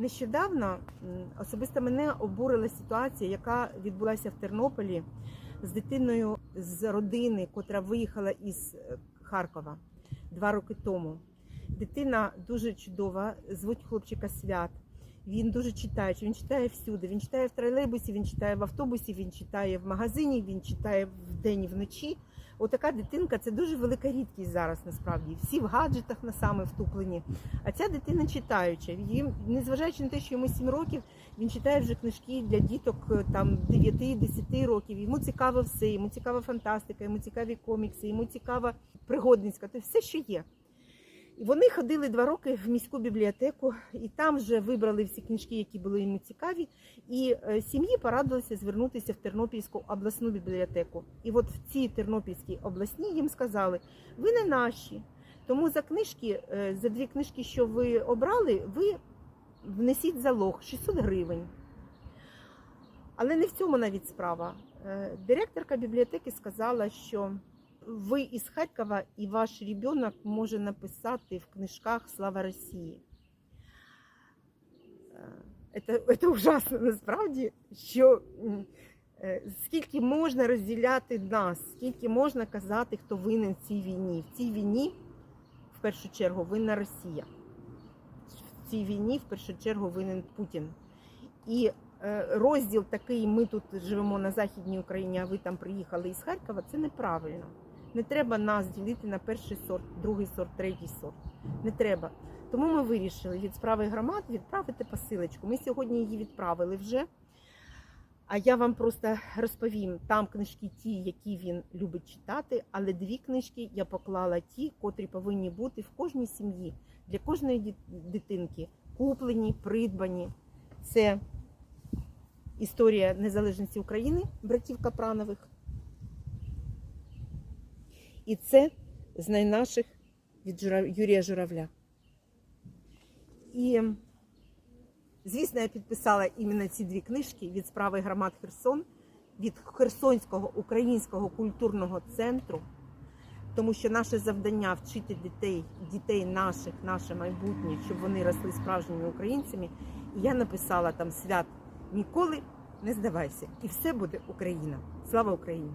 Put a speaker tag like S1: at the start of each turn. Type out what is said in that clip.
S1: Нещодавно особисто мене обурила ситуація, яка відбулася в Тернополі з дитиною з родини, котра виїхала із е, Харкова два роки тому. Дитина дуже чудова, звуть хлопчика Свят. Він дуже читає, він читає всюди. Він читає в тролейбусі, він читає в автобусі, він читає в магазині, він читає вдень і вночі. Отака дитинка це дуже велика рідкість зараз насправді. Всі в гаджетах на саме втуплені. А ця дитина читаюча. Їм, незважаючи на те, що йому 7 років, він читає вже книжки для діток е, там 9-10 років. Йому цікаво все, йому цікава фантастика, йому цікаві комікси, йому цікава пригодницька, тобто все, що є. І вони ходили два роки в міську бібліотеку, і там вже вибрали всі книжки, які були йому цікаві. І е, сім'ї порадилися звернутися в Тернопільську обласну бібліотеку. І от в цій Тернопільській обласній їм сказали: ви не наші. Тому за книжки, е, за дві книжки, що ви обрали, ви внесіть залог 600 гривень. Але не в цьому навіть справа. Е, Директорка бібліотеки сказала, що ви із Харкова і ваш ребенок може написати в книжках Слава Росії. Це, це ужасно насправді, що е, скільки можна розділяти нас, скільки можна казати, хто винен в цій війні. В цій війні, в першу чергу, винна Росія. В цій війні, в першу чергу, винен Путін. І е, розділ такий, ми тут живемо на Західній Україні, а ви там приїхали із Харкова, це неправильно. Не треба нас ділити на перший сорт, другий сорт, третій сорт. Не треба. Тому ми вирішили від справи громад відправити посилочку. Ми сьогодні її відправили вже. А я вам просто розповім, там книжки ті, які він любить читати, але дві книжки я поклала ті, котрі повинні бути в кожній сім'ї, для кожної дитинки, куплені, придбані. Це історія незалежності України братів Капранових. І це з найнаших від Жура- Юрія Журавля. І, звісно, я підписала іменно ці дві книжки від справи громад Херсон, від Херсонського українського культурного центру, тому що наше завдання вчити дітей, дітей наших, наше майбутнє, щоб вони росли справжніми українцями. І я написала там свят ніколи не здавайся, і все буде Україна. Слава Україні!